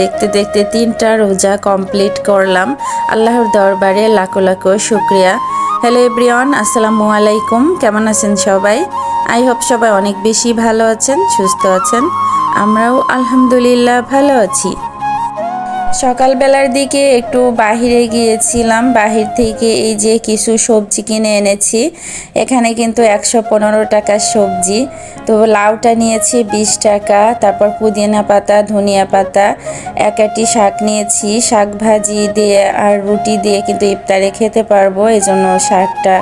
দেখতে দেখতে তিনটা রোজা কমপ্লিট করলাম। আল্লাহর দরবারে লাখো লাখো শুক্রিয়া। হ্যালো এব্রিয়ন আসসালামু আলাইকুম। কেমন আছেন সবাই? আই হোপ সবাই অনেক বেশি ভালো আছেন, সুস্থ আছেন। আমরাও আলহামদুলিল্লাহ ভালো আছি। সকালবেলার দিকে একটু বাহিরে গিয়েছিলাম। বাহির থেকে এই যে কিছু সবজি কিনে এনেছি। এখানে কিন্তু একশো পনেরো টাকার সবজি। তো লাউটা নিয়েছি বিশ টাকা, তারপর পুদিনা পাতা, ধনিয়া পাতা একাটি শাক নিয়েছি। শাক ভাজি দিয়ে আর রুটি দিয়ে কিন্তু ইফতারে খেতে পারব। এই জন্য শাকটা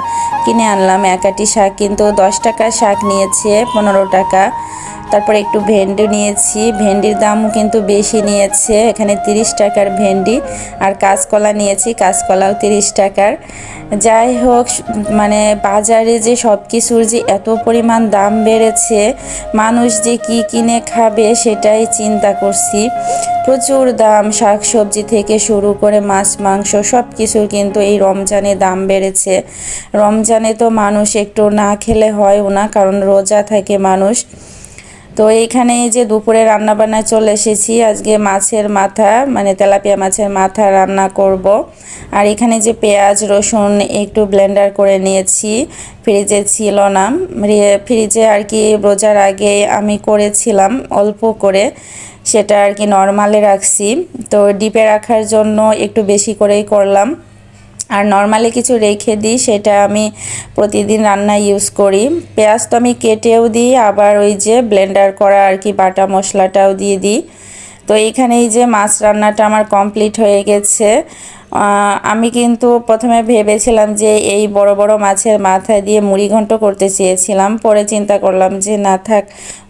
কিনে আনলাম। একাটি শাক কিন্তু দশ টাকার শাক নিয়েছে, পনেরো টাকা। তারপর একটু ভেন্ডি নিয়েছি। ভেন্ডির দামও কিন্তু বেশি নিয়েছে। এখানে তিরিশ টাকার ভেন্ডি আর কাঁচকলা নিয়েছি, কাঁচকলাও তিরিশ টাকার। যাই হোক মানে বাজারে যে সব কিছুর যে এত পরিমাণ দাম বেড়েছে, মানুষ যে কি কিনে খাবে সেটাই চিন্তা করছি। প্রচুর দাম শাক সবজি থেকে শুরু করে মাছ, মাংস সব কিছুর কিন্তু এই রমজানে দাম বেড়েছে। রমজানে তো মানুষ একটু না খেলে হয়ও না, কারণ রোজা থাকে মানুষ। তো এইখানে যে দুপুরে রান্না বান্নায় চলে এসেছি, আজকে মাছের মাথা মানে তেলাপিয়া মাছের মাথা রান্না করব। আর এখানে যে পেঁয়াজ, রসুন একটু ব্লেন্ডার করে নিয়েছি, ফ্রিজে ছিল না। ফ্রিজে আর কি রোজার আগে আমি করেছিলাম, অল্প করে। সেটা আর কি নর্মালে রাখছি। তো ডিপে রাখার জন্য একটু বেশি করেই করলাম। আর নর্মালি কিছু রেখে দিই, সেটা আমি প্রতিদিন রান্না ইউজ করি। পেঁয়াজ তো আমি কেটেও দিই, আবার ওই যে ব্লেন্ডার করা আর কি বাটা মশলাটাও দিয়ে দিই। তো এইখানে এই যে মাছ রান্নাটা আমার কমপ্লিট হয়ে গেছে। আমি কিন্তু প্রথমে ভেবেছিলাম যে এই বড় বড় মাছের মাথা দিয়ে মুড়ি ঘন্ট করতে চেয়েছিলাম। পরে চিন্তা করলাম যে না থাক,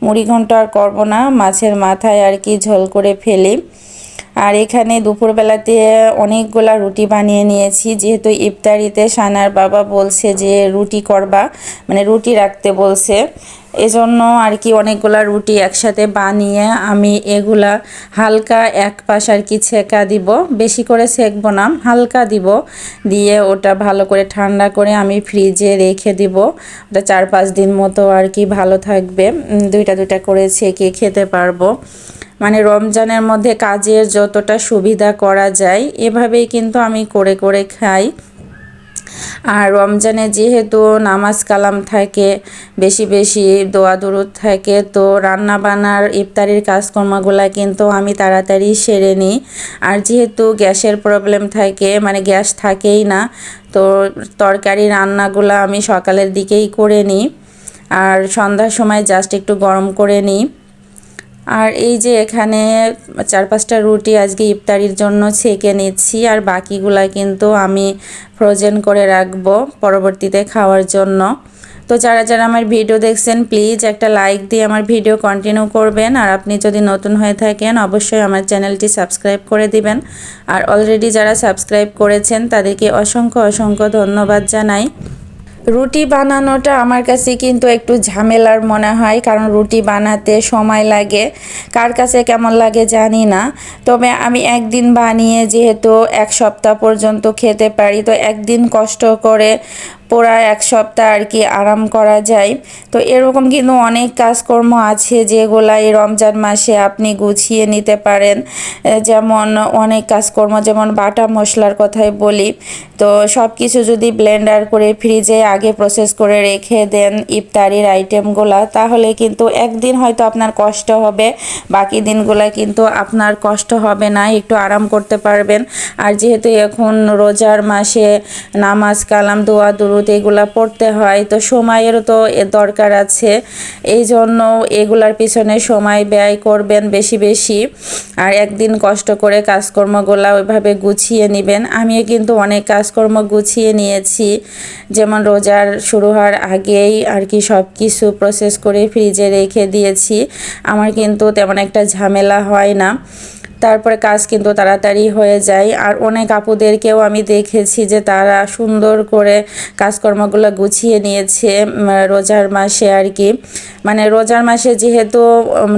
মুড়ি ঘন্ট আর করব না, মাছের মাথায় আর কি ঝোল করে ফেলি। আর এখানে দুপুরবেলাতে অনেকগুলা রুটি বানিয়ে নিয়েছি। যেহেতু ইফতারিতে সানার বাবা বলছে যে রুটি করবা মানে রুটি রাখতে বলছে। এজন্য আর কি অনেকগুলা রুটি একসাথে বানিয়ে আমি এগুলা হালকা এক পাশ আর কি ছেঁকা দিব। বেশি করে সেঁকবো না, হালকা দিব। দিয়ে ওটা ভালো করে ঠান্ডা করে আমি ফ্রিজে রেখে দিব। ওটা চার পাঁচ দিন মতো আর কি ভালো থাকবে। দুইটা দুইটা করে ছেঁকে খেতে পারব। মানে রমজানের মধ্যে কাজের যতটা সুবিধা করা যায়, এভাবেই কিন্তু আমি করে করে খাই। আর রমজানে যেহেতু নামাজ কালাম থাকে, বেশি বেশি দোয়া দুরুদ থাকে, তো রান্না বান্নার ইফতারির কাজকর্মগুলো কিন্তু আমি তাড়াতাড়ি সেরে নিই। আর যেহেতু গ্যাসের প্রবলেম থাকে মানে গ্যাস থাকেই না, তো তরকারি রান্নাগুলো আমি সকালের দিকেই করে নিই। আর সন্ধ্যার সময় জাস্ট একটু গরম করে নিই। আর এই যে এখানে চার পাঁচটা রুটি আজকে ইফতারির জন্য ছেঁকে নিচ্ছি, আর বাকিগুলা কিন্তু আমি ফ্রোজেন করে রাখব পরবর্তীতে খাওয়ার জন্য। তো যারা যারা আমার ভিডিও দেখছেন প্লিজ একটা লাইক দিয়ে আমার ভিডিও কন্টিনিউ করবেন। আর আপনি যদি নতুন হয়ে থাকেন, অবশ্যই আমার চ্যানেলটি সাবস্ক্রাইব করে দিবেন। আর অলরেডি যারা সাবস্ক্রাইব করেছেন, তাদেরকে অসংখ্য অসংখ্য ধন্যবাদ জানাই। রুটি বানানোটা আমার কাছে কিন্তু একটু ঝামেলার মনে হয়, কারণ রুটি বানাতে সময় লাগে। কার কাছে কেমন লাগে জানি না। তবে আমি একদিন বানিয়ে যেহেতু এক সপ্তাহ পর্যন্ত খেতে পারি, তো একদিন কষ্ট করে পুরা এক সপ্তাহ আর কি আরাম করা যায়। তো এরকম কিন্তু অনেক কাজকর্ম আছে যেগুলো এই রমজান মাসে আপনি গুছিয়ে নিতে পারেন। যেমন অনেক কাজকর্ম, যেমন বাটা মশলার কথাই বলি। তো সব কিছু যদি ব্লেন্ডার করে ফ্রিজে আগে প্রসেস করে রেখে দেন ইফতারির আইটেমগুলো তাহলে কিন্তু একদিন হয়তো আপনার কষ্ট হবে, বাকি দিনগুলো কিন্তু আপনার কষ্ট হবে না, একটু আরাম করতে পারবেন। আর যেহেতু এখন রোজার মাসে নামাজ, কালাম, দোয়া দুরু দরুদ এগুলা পড়তে হয়, তো সময়েরও তো দরকার আছে। এই জন্য এগুলার পিছনে সময় ব্যয় করবেন বেশি বেশি আর একদিন কষ্ট করে কাজকর্মগুলা ওইভাবে গুছিয়ে নেবেন। আমিও কিন্তু অনেক কাজকর্ম গুছিয়ে নিয়েছি, যেমন রোজার শুরু হওয়ার আগেই আর কি সব কিছু প্রসেস করে ফ্রিজে রেখে দিয়েছি। আমার কিন্তু তেমন একটা ঝামেলা হয় না। তারপরে কাজ কিন্তু তাড়াতাড়ি হয়ে যায়। আর অনেক আপুদেরকেও আমি দেখেছি যে তারা সুন্দর করে কাজকর্মগুলো গুছিয়ে নিয়েছে রোজার মাসে আর কি। মানে রোজার মাসে যেহেতু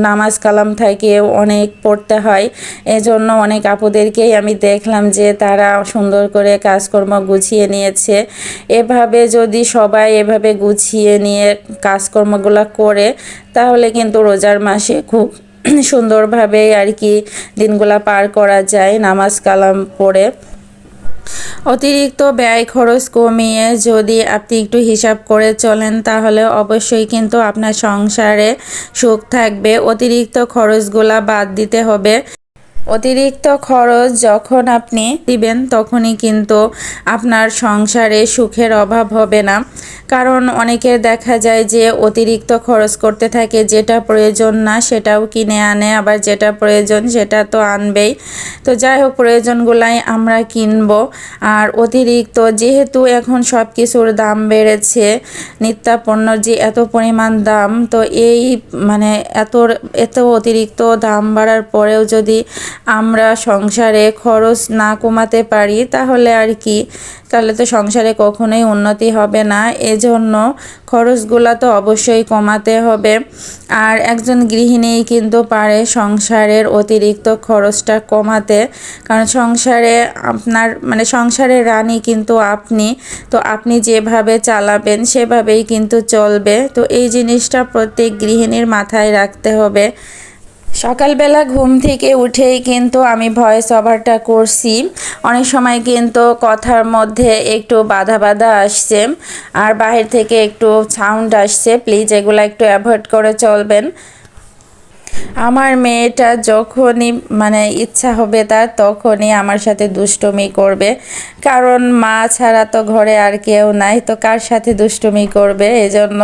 নামাজ কালাম থাকে, অনেক পড়তে হয়, এজন্য অনেক আপুদেরকেই আমি দেখলাম যে তারা সুন্দর করে কাজকর্ম গুছিয়ে নিয়েছে। এভাবে যদি সবাই এভাবে গুছিয়ে নিয়ে কাজকর্মগুলো করে, তাহলে কিন্তু রোজার মাসে খুব সুন্দরভাবে আর কি দিনগুলা পার করা যায়, নামাজ কালাম পড়ে। অতিরিক্ত ব্যয় খরচ কমিয়ে যদি আপনি একটু হিসাব করে চলেন, তাহলে অবশ্যই কিন্তু আপনার সংসারে সুখ থাকবে। অতিরিক্ত খরচগুলা বাদ দিতে হবে। অতিরিক্ত খরচ যখন আপনি দিবেন, তখনই কিন্তু আপনার সংসারে সুখের অভাব হবে না। কারণ অনেকের দেখা যায় যে অতিরিক্ত খরচ করতে থাকে, যেটা প্রয়োজন না সেটাও কিনে আনে, আবার যেটা প্রয়োজন সেটা তো আনবেই। তো যাই হোক, প্রয়োজনগুলাই আমরা কিনব। আর অতিরিক্ত যেহেতু এখন সব কিছুর দাম বেড়েছে নিত্যাপণ্যর যে এত পরিমাণ দাম, তো এই মানে এত এত অতিরিক্ত দাম বাড়ার পরেও যদি আমরা সংসারে খরচ না কমাতে পারি, তাহলে আর কি? তাহলে তো সংসারে কখনোই উন্নতি হবে না। এজন্য খরচগুলো তো অবশ্যই কমাতে হবে। আর একজন গৃহিণী কিন্তু পারে সংসারের অতিরিক্ত খরচটা কমাতে। কারণ সংসারে আপনার মানে সংসারের রানী কিন্তু আপনি। তো আপনি যেভাবে চালাবেন, সেভাবেই কিন্তু চলবে। তো এই জিনিসটা প্রত্যেক গৃহিণীর মাথায় রাখতে হবে। সকালবেলা ঘুম থেকে উঠেই কিন্তু আমি ভয়েস ওভারটা করছি। অনেক সময় কিন্তু কথার মধ্যে একটু বাধা বাধা আসছে আর বাহির থেকে একটু সাউন্ড আসছে। প্লিজ এগুলো একটু অ্যাভয়েড করে চলবেন। আমার মেয়েটা যখনই মানে ইচ্ছা হবে তার তখনই আমার সাথে দুষ্টমি করবে। কারণ মা ছাড়া তো ঘরে আর কেউ নাই, তো কার সাথে দুষ্টমি করবে? এজন্য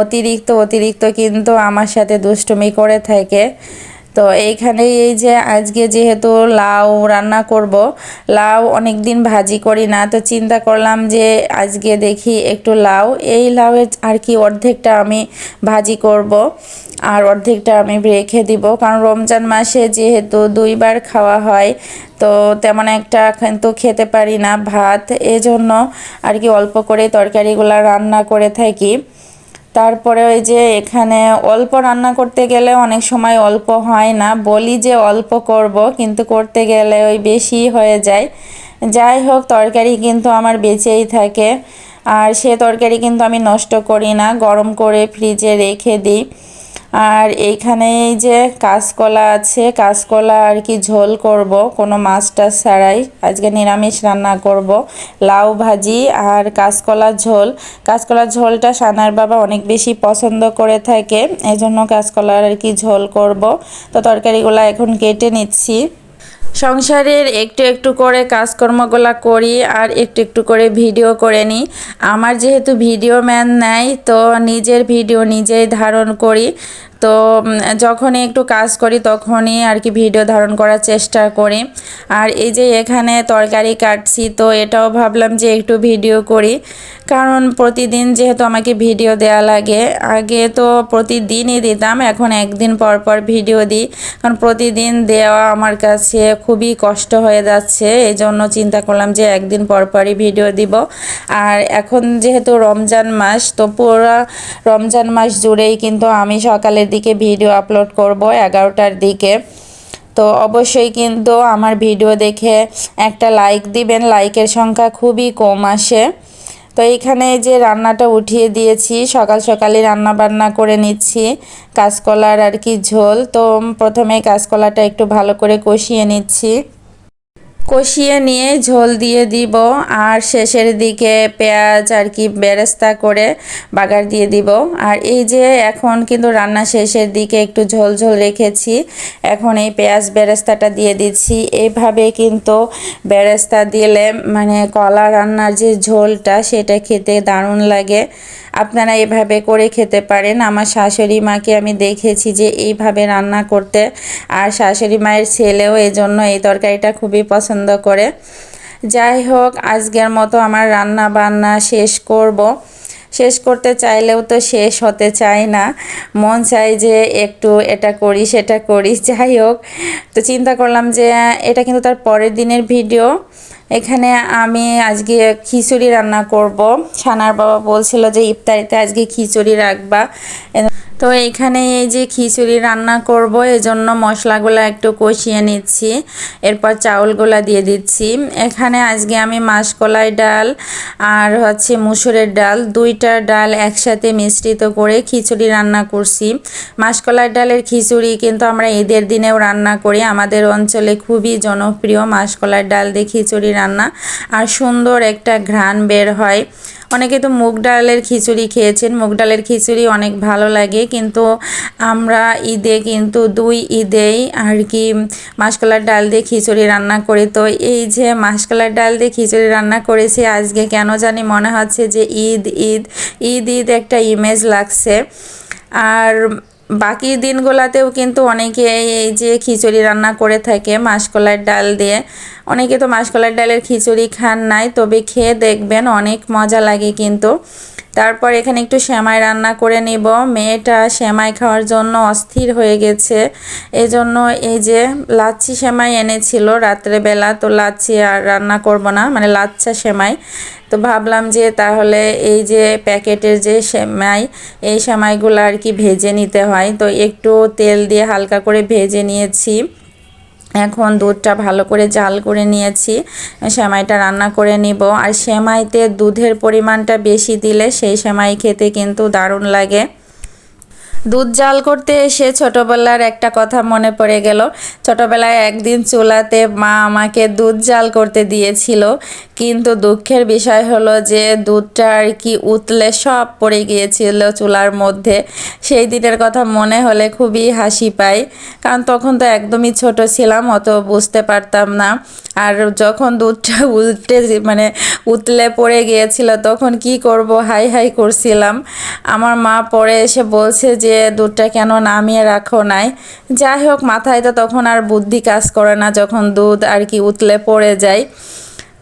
অতিরিক্ত অতিরিক্ত কিন্তু আমার সাথে দুষ্টমি করে থাকে। তো এইখানে এই যে আজকে যেহেতু লাউ রান্না করব, লাউ অনেক দিন ভাজি করি না, তো চিন্তা করলাম যে আজকে দেখি একটু লাউ। এই লাউয়ের আর কি অর্ধেকটা আমি ভাজি করব আর অর্ধেকটা আমি রেখে দিব, কারণ রমজান মাসে যেহেতু দুইবার খাওয়া হয়, তো তেমন একটা কিন্তু খেতে পারি না ভাত। এজন্য আর কি অল্প করে তরকারিগুলো রান্না করে থাকি। তারপরে ওই যে এখানে অল্প রান্না করতে গেলে অনেক সময় অল্প হয় না। বলি যে অল্প করব, কিন্তু করতে গেলে ওই বেশি হয়ে যায়। যাই হোক, তরকারি কিন্তু আমার বেঁচেই থাকে। আর সে তরকারি কিন্তু আমি নষ্ট করি না, গরম করে ফ্রিজে রেখে দিই। আর এইখানে এই যে কাঁচকলা আছে, কাঁচকলা আর কি ঝোল করব, কোনো মাছ টাছ ছাড়াই। আজকে নিরামিষ রান্না করব, লাউ ভাজি আর কাঁচকলার ঝোল। কাঁচকলার ঝোলটা সানার বাবা অনেক বেশি পছন্দ করে থাকে, এজন্য জন্য কাঁচকলার আর কি ঝোল করব। তো তরকারিগুলো এখন কেটে নিচ্ছি। সংসারের একটু একটু করে কাজকর্মগুলা করি আর একটু একটু করে ভিডিও করে নিই। আমার যেহেতু ভিডিও ম্যান নেয় তো নিজের ভিডিও নিজেই ধারণ করি। তো যখনই একটু কাজ করি তখনই আর কি ভিডিও ধারণ করার চেষ্টা করি। আর এই যে এখানে তরকারি কাটছি, তো এটাও ভাবলাম যে একটু ভিডিও করি। কারণ প্রতিদিন যেহেতু আমাকে ভিডিও দেয়া লাগে, আগে তো প্রতিদিনই দিতাম, এখন একদিন পর পর ভিডিও দিই। কারণ প্রতিদিন দেওয়া আমার কাছে খুবই কষ্ট হয়ে যাচ্ছে এই জন্য চিন্তা করলাম যে একদিন পর পরই ভিডিও দিব। আর এখন যেহেতু রমজান মাস, তো পুরো রমজান মাস জুড়েই কিন্তু আমি সকালের দিকে ভিডিও আপলোড করব, এগারোটার দিকে। তো অবশ্যই কিন্তু আমার ভিডিও দেখে একটা লাইক দিবেন। লাইকের সংখ্যা খুবই কম আসে। তো এইখানে যে রান্নাটা উঠিয়ে দিয়েছি, সকাল সকালে রান্না বান্না করে নিচ্ছি। কাঁচকলার আর কি ঝোল। তো প্রথমে কাঁচকলাটা একটু ভালো করে কষিয়ে নিচ্ছি। কষিয়ে নিয়ে ঝোল দিয়ে দিব আর শেষের দিকে পেঁয়াজ আর কি বেরেস্তা করে বাগার দিয়ে দিব। আর এই যে এখন কিন্তু রান্না শেষের দিকে একটু ঝোল ঝোল রেখেছি, এখন এই পেঁয়াজ বেরেস্তাটা দিয়ে দিচ্ছি। এইভাবে কিন্তু বেরেস্তা দিলে মানে কলা রান্নার যে ঝোলটা সেটা খেতে দারুণ লাগে। আপনারা এভাবে করে খেতে পারেন। আমার শাশুড়ি মাকে আমি দেখেছি যে এইভাবে রান্না করতে, আর শাশুড়ি মায়ের ছেলেও এই জন্য এই তরকারিটা খুবই পছন্দ করে। যাই হোক আজকের মতো আমার রান্না বান্না শেষ করব। শেষ করতে চাইলেও তো শেষ হতে চায় না। মন চাই যে একটু এটা করি, সেটা করি। যাই হোক তো চিন্তা করলাম যে এটা কিন্তু তার পরের দিনের ভিডিও। এখানে আমি আজকে খিচুড়ি রান্না করব। ছানার বাবা বলছিল যে ইফতারিতে আজকে খিচুড়ি রাখবা। তো এখানে এই যে খিচুড়ি রান্না করব, এজন্য মশলাগুলো একটু কষিয়ে নিচ্ছি। এরপর চাউলগুলা দিয়ে দিচ্ছি। এখানে আজকে আমি মাসকলাই ডাল আর হচ্ছে মুসুরের ডাল, দুইটা ডাল একসাথে মিশ্রিত করে খিচুড়ি রান্না করছি। মাসকলাই ডালের খিচুড়ি কিন্তু আমরা ঈদের দিনেও রান্না করি। আমাদের অঞ্চলে খুবই জনপ্রিয় মাসকলাই ডাল দিয়ে খিচুড়ি রান্না। আর সুন্দর একটা ঘ্রাণ বের হয়। অনেকে তো মুগ ডালের খিচুড়ি খেয়েছেন, মুগ ডালের খিচুড়ি অনেক ভালো লাগে, কিন্তু আমরা ঈদে কিন্তু দুই ঈদেই আর কি মাসকলার ডাল দিয়ে খিচুড়ি রান্না করি। তো এই যে মাসকলার ডাল দিয়ে খিচুড়ি রান্না করেছি, আজকে কেন জানি মনে হচ্ছে যে ঈদ ঈদ ঈদ ঈদ একটা ইমেজ লাগছে। আর বাকি দিনগুলাতেও কিন্তু অনেকে এই যে খিচুড়ি রান্না করে থাকে মাসকলার ডাল দিয়ে। অনেকে তো মাসকলার ডালের খিচুড়ি খান নাই, তবে খেয়ে দেখবেন অনেক মজা লাগে কিন্তু। তারপর এখানে একটু সেমাই রান্না করে নিব। মেয়েটা সেমাই খাওয়ার জন্য অস্থির হয়ে গেছে। এজন্য এই যে লাচ্ছি সেমাই এনেছিল রাত্রেবেলা, তো লাচ্ছি আর রান্না করব না মানে লাচ্ছা সেমাই। তো ভাবলাম যে তাহলে এই যে প্যাকেটের যে সেমাই, এই সেমাইগুলো আর কি ভেজে নিতে হয়। তো একটু তেল দিয়ে হালকা করে ভেজে নিয়েছি। এখন দুধটা ভালো করে জাল করে নিয়েছি, সেমাইটা রান্না করে নিব। আর সেমাইতে দুধের পরিমাণটা বেশি দিলে সেই সেমাই খেতে কিন্তু দারুণ লাগে। দুধ জাল করতে এসে ছোটবেলার একটা কথা মনে পড়ে গেল। ছোটবেলায় একদিন চুলাতে মা আমাকে দুধ জাল করতে দিয়েছিল। কিন্তু দুঃখের বিষয় হলো যে দুধটা আর কি উতলে সব পড়ে গিয়েছিল চুলার মধ্যে। সেই দিনের কথা মনে হলে খুবই হাসি পাই। কারণ তখন তো একদমই ছোট ছিলাম, অত বুঝতে পারতাম না। আর যখন দুধটা উল্টে মানে উতলে পড়ে গিয়েছিল, তখন কি করব, হাই হাই করছিলাম। আমার মা পরে এসে বলছে যে, দুধটা কেন নামিয়ে রাখো নাই? যাই হোক, মাথায় তো তখন আর বুদ্ধি কাজ করে না যখন দুধ আর কি উতলে পড়ে যায়।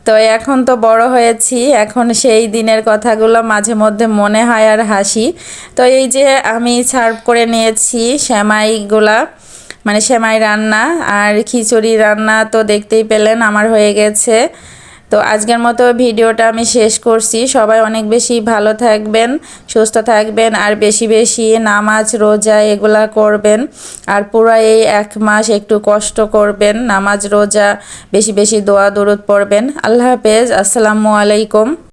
তো এখন তো বড় হয়েছি, এখন সেই দিনের কথাগুলো মাঝে মধ্যে মনে হয় আর হাসি। তো এই যে আমি সার্ভ করে নিয়েছি শ্যামাইগুলা মানে শ্যামাই রান্না আর খিচুড়ি রান্না তো দেখতেই পেলেন, আমার হয়ে গেছে। তো আজকের মতো ভিডিওটা আমি শেষ করছি। সবাই অনেক বেশি ভালো থাকবেন, সুস্থ থাকবেন, আর বেশি বেশি নামাজ, রোজা এগুলা করবেন। আর পুরা এই এক মাস একটু কষ্ট করবেন, নামাজ, রোজা, বেশি বেশি দোয়া, দরুদ পড়বেন। আল্লাহ হাফেজ, আসসালামু আলাইকুম।